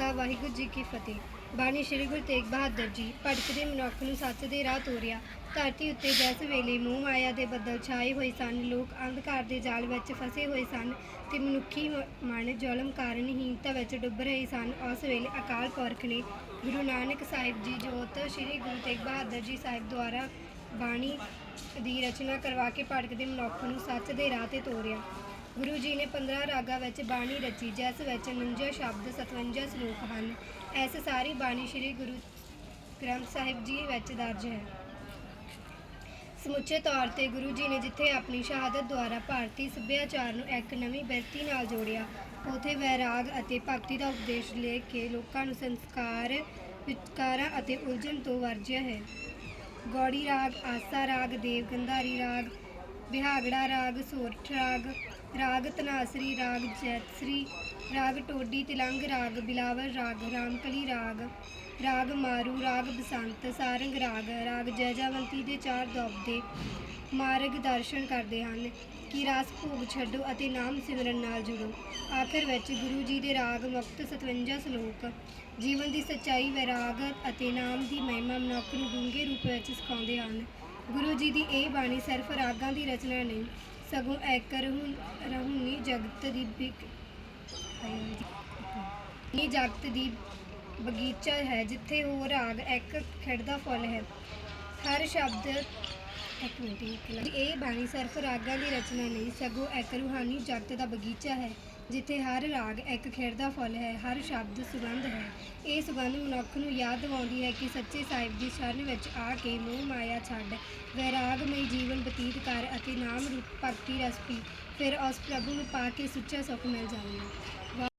ਖਾਲਸਾ ਵਾਹਿਗੁਰੂ ਜੀ ਕੀ ਫਤਿਹ। ਬਾਣੀ ਸ੍ਰੀ ਗੁਰੂ ਤੇਗ ਬਹਾਦਰ ਜੀ ਭਟਕਦੇ ਮਨੁੱਖ ਨੂੰ ਸੱਚ ਦੇ ਰਾਹ ਤੋਰਿਆ। ਧਰਤੀ ਉੱਤੇ ਜਿਸ ਵੇਲੇ ਮੂੰਹ ਮਾਇਆ ਦੇ ਬੱਦਲ ਛਾਏ ਹੋਏ ਸਨ, ਲੋਕ ਅੰਧਕਾਰ ਦੇ ਜਾਲ ਵਿੱਚ ਫਸੇ ਹੋਏ ਸਨ ਤੇ ਮਨੁੱਖੀ ਮਨ ਜ਼ੁਲਮ ਕਾਰਨ ਹੀਨਤਾ ਵਿੱਚ ਡੁੱਬ ਰਹੇ ਸਨ, ਉਸ ਵੇਲੇ ਅਕਾਲ ਪੁਰਖ ਨੇ ਗੁਰੂ ਨਾਨਕ ਸਾਹਿਬ ਜੀ ਜੋਤ ਸ੍ਰੀ ਗੁਰੂ ਤੇਗ ਬਹਾਦਰ ਜੀ ਸਾਹਿਬ ਦੁਆਰਾ ਬਾਣੀ ਦੀ ਰਚਨਾ ਕਰਵਾ ਕੇ ਭਟਕਦੇ ਮਨੁੱਖ ਨੂੰ ਸੱਚ ਦੇ ਰਾਹ ਤੇ ਤੋਰਿਆ। ਗੁਰੂ ਜੀ ਨੇ 15 ਰਾਗਾਂ ਵਿੱਚ ਬਾਣੀ ਰਚੀ, ਜਿਸ ਵਿੱਚ 49 ਸ਼ਬਦ 57 ਸ਼ਲੋਕ ਹਨ। ਇਸ ਸਾਰੀ ਬਾਣੀ ਸ੍ਰੀ ਗੁਰੂ ਗ੍ਰੰਥ ਸਾਹਿਬ ਜੀ ਵਿੱਚ ਦਰਜ ਹੈ। ਸਮੁੱਚੇ ਤੌਰ ਤੇ ਗੁਰੂ ਜੀ ਨੇ ਜਿੱਥੇ ਆਪਣੀ ਸ਼ਹਾਦਤ ਦੁਆਰਾ ਭਾਰਤੀ ਸੱਭਿਆਚਾਰ ਨੂੰ ਇੱਕ ਨਵੀਂ ਬਿਰਤੀ ਨਾਲ ਜੋੜਿਆ, ਉਥੇ ਵੈਰਾਗ ਅਤੇ ਭਗਤੀ ਦਾ ਉਪਦੇਸ਼ ਲੈ ਕੇ ਲੋਕਾਂ ਨੂੰ ਸੰਸਕਾਰ ਵਿਚਾਰਾਂ ਅਤੇ ਉਲਝਣ ਤੋਂ ਵਰਜਿਆ ਹੈ। ਗੌੜੀ ਰਾਗ, ਆਸਾ ਰਾਗ ਦੇਵ ਗੰਧਾਰੀ ਰਾਗ ਬਿਹਾਗੜਾ ਰਾਗ, ਸੋਰਠ ਰਾਗ ਰਾਗ ਤਨਾਸਰੀ, ਰਾਗ ਜੈਤਸਰੀ, ਰਾਗ ਟੋਡੀ, ਤਿਲੰਗ ਰਾਗ, ਬਿਲਾਵਰ ਰਾਗ, ਰਾਮਕਲੀ ਰਾਗ ਰਾਗ ਮਾਰੂ, ਰਾਗ ਬਸੰਤ, ਸਾਰੰਗ ਰਾਗ ਰਾਗ ਜੈਜਾਵੰਤੀ ਦੇ ਚਾਰ ਦੌਬਦੇ ਮਾਰਗ ਦਰਸ਼ਨ ਕਰਦੇ ਹਨ। ਕਿ ਰਾਸ ਭੋਗ ਛੱਡੋ ਅਤੇ ਨਾਮ ਸਿਮਰਨ ਨਾਲ ਜੁੜੋ। ਆਖਿਰ ਵਿੱਚ ਗੁਰੂ ਜੀ ਦੇ ਰਾਗ ਮੁਕਤ 57 ਸ਼ਲੋਕ, ਜੀਵਨ ਦੀ ਸੱਚਾਈ ਵੈਰਾਗ ਅਤੇ ਨਾਮ ਦੀ ਮਹਿਮਾ ਮਨੁੱਖ ਨੂੰ ਡੂੰਘੇ ਰੂਪ ਵਿੱਚ ਸਿਖਾਉਂਦੇ ਹਨ। ਗੁਰੂ ਜੀ ਦੀ ਇਹ ਬਾਣੀ ਸਿਰਫ ਰਾਗਾਂ ਦੀ ਰਚਨਾ ਨਹੀਂ, ਸਗੋਂ ਇੱਕ ਰਹੂ ਰਹੂਨੀ ਜਗਤ ਦੀ ਬਿਕ, ਇਹ ਜਗਤ ਦੀ ਬਗੀਚਾ ਹੈ, ਜਿੱਥੇ ਉਹ ਰਾਗ ਇੱਕ ਖਿੜਦਾ ਫੁੱਲ ਹੈ। ਹਰ ਸ਼ਬਦ ਇੱਕ ਮਿੰਟ ਇੱਕ ਮਿੰਟ। ਇਹ ਬਾਣੀ ਸਿਰਫ ਰਾਗਾਂ ਦੀ ਰਚਨਾ ਨਹੀਂ, ਸਗੋਂ ਇੱਕ ਰੂਹਾਨੀ ਜਗਤ ਦਾ ਬਗੀਚਾ ਹੈ, ਜਿੱਥੇ ਹਰ ਰਾਗ ਇੱਕ ਖਿੜਦਾ ਫੁੱਲ ਹੈ, ਹਰ ਸ਼ਬਦ ਸੁਗੰਧ ਹੈ ਇਹ ਸੁਗੰਧ ਮਨੁੱਖ ਨੂੰ ਯਾਦ ਦਿਵਾਉਂਦੀ ਹੈ ਕਿ ਸੱਚੇ ਸਾਹਿਬ ਦੀ ਸ਼ਰਨ ਵਿੱਚ ਆ ਕੇ ਮੋਹ ਮਾਇਆ ਛੱਡ, ਵੈਰਾਗਮਈ ਜੀਵਨ ਬਤੀਤ ਕਰ ਅਤੇ ਨਾਮ ਰੂਪ ਭਗਤੀ ਰਸ ਪੀ ਫਿਰ ਉਸ ਪ੍ਰਭੂ ਨੂੰ ਪਾ ਕੇ ਸੁੱਚਾ ਸੁੱਖ ਮਿਲ ਜਾਵੇਗਾ